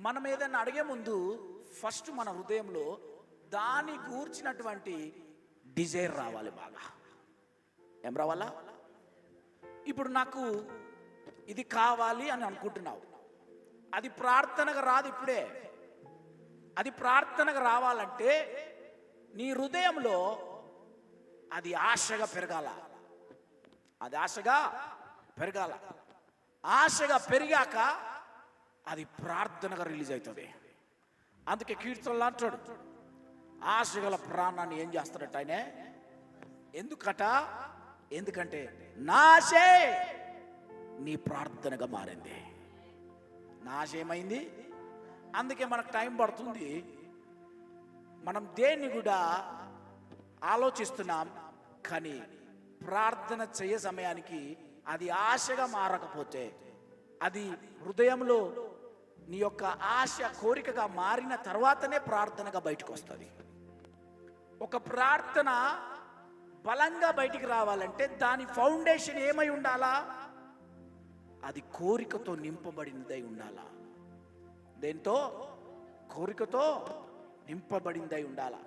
మనం ఏదైనా అడిగే ముందు ఫస్ట్ మన హృదయంలో దాని గూర్చినటువంటి డిజైర్ రావాలి బాగా. ఏం రావాలా? ఇప్పుడు నాకు ఇది కావాలి అని అనుకుంటున్నావు. అది ప్రార్థనగా రాదు ఇప్పుడే. అది ప్రార్థనగా రావాలంటే నీ హృదయంలో అది ఆశగా పెరగాల. అది ఆశగా పెరగాల. ఆశగా పెరిగాక అది ప్రార్థనగా రిలీజ్ అవుతుంది. అందుకే కీర్తనలు అంటాడు ఆశగల ప్రాణాన్ని ఏం చేస్తాడట ఆయన? ఎందుకట? ఎందుకంటే నాశే నీ ప్రార్థనగా మారింది. నాశ ఏమైంది? అందుకే మనకు టైం పడుతుంది. మనం దేన్ని కూడా ఆలోచిస్తున్నాం కానీ ప్రార్థన చేయ సమయానికి అది ఆశగా మారకపోతే అది హృదయంలో నీ యొక్క ఆశ కోరికగా మారిన తర్వాతనే ప్రార్థనగా బయటకు వస్తుంది ఒక ప్రార్థన బలంగా బయటికి రావాలంటే దాని ఫౌండేషన్ ఏమై ఉండాలా? అది కోరికతో నింపబడినదై ఉండాలా? దేంతో? కోరికతో నింపబడిందై ఉండాలా?